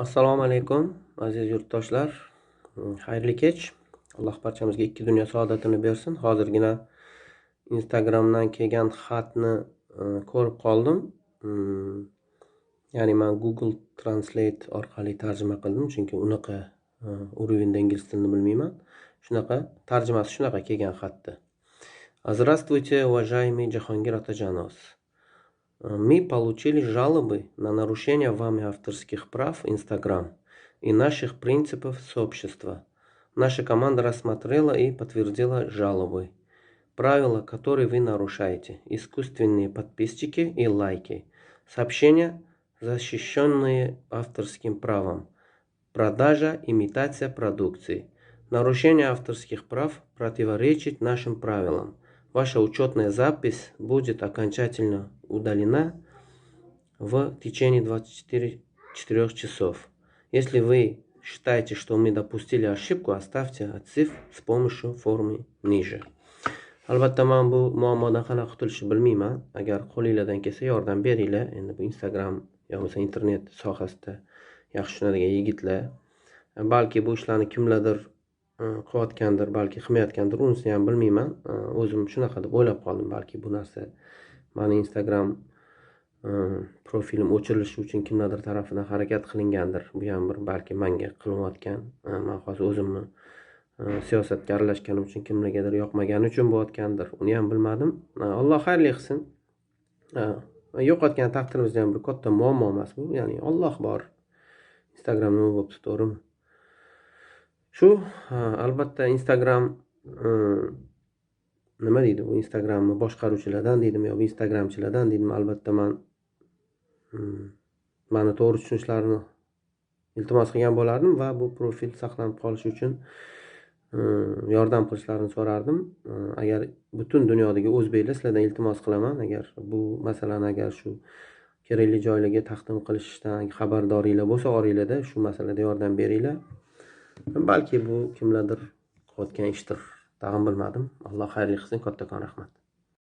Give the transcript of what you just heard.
Assalomu alaykum, aziz yurtdoshlar. Xayrli kech. Alloh barchamizga ikki dunyo saodatini bersin. Hozirgina Instagramdan kelgan xatni e, ko'rib qoldim. Mm, ya'ni men Google Translate orqali tarjima qildim, chunki unaqa e, ingliz tilini bilmayman. Shunaqa tarjimasi shunaqa kelgan xatni. Здравствуйте, уважаемый Jahongir Otajonov. Мы получили жалобы на нарушение вами авторских прав Instagram и наших принципов сообщества. Наша команда рассмотрела и подтвердила жалобы. Правила, которые вы нарушаете. Искусственные подписчики и лайки. Сообщения, защищенные авторским правом. Продажа, имитация продукции. Нарушение авторских прав противоречит нашим правилам. Ваша учетная запись будет окончательно удалена в течение 24 часов. Если вы считаете, что мы допустили ошибку, оставьте отзыв с помощью формы ниже. albatta man bu muammodan qanaqa qutulishni bilmayman agar qo'linglardan kelsa yordam beringlar endi bu instagram bo'lmasa internet sohasida yaxshi tushunadigan yigitlar balki bu ishlarni kimlardir Э, qilayotgandir balki qilmayotgandir unisini ham bilmayman. Э, o'zim shunaqa deb o'ylab qoldim balki bu narsa mani instagram э, profilim o'chirilishi uchun kimlardir tarafidan harakat qilingandir. Bu ham bir balki manga qilinayotgan e, man hozir o'zimni e, siyosatga aralashganim uchun kimlargadir yoqmagani uchun bo'layotgandir. Uni ham bilmadim. E, Alloh xayrli qilsin. Yo'qotgan taqdirimizda ham bir katta muammo emas bu. Ya'ni olloh bor. Instagram nima bo'libdi to'g'rimi? Shu albatta instagram nima deydi bu instagramni boshqaruvchilardan deydimi yo instagramchilardan deydimi albatta man mani to'g'ri tushunishlarini iltimos qilgan bo'lardim va bu profil saqlanib qolishi uchun yordam qilishlarini so'rardim. Agar butun dunyodagi o'zbeklar sizlardan iltimos qilaman agar bu masalani agar shu kerakli joylarga taqdim qilishdan xabardoringlar bo'lsa oringlarda shu masalada yordam beringlar. Balki bu kimlardir qilayotgan ishdir. Tag'in bilmadim. Alloh xayrli qilsin kattakon rahmat.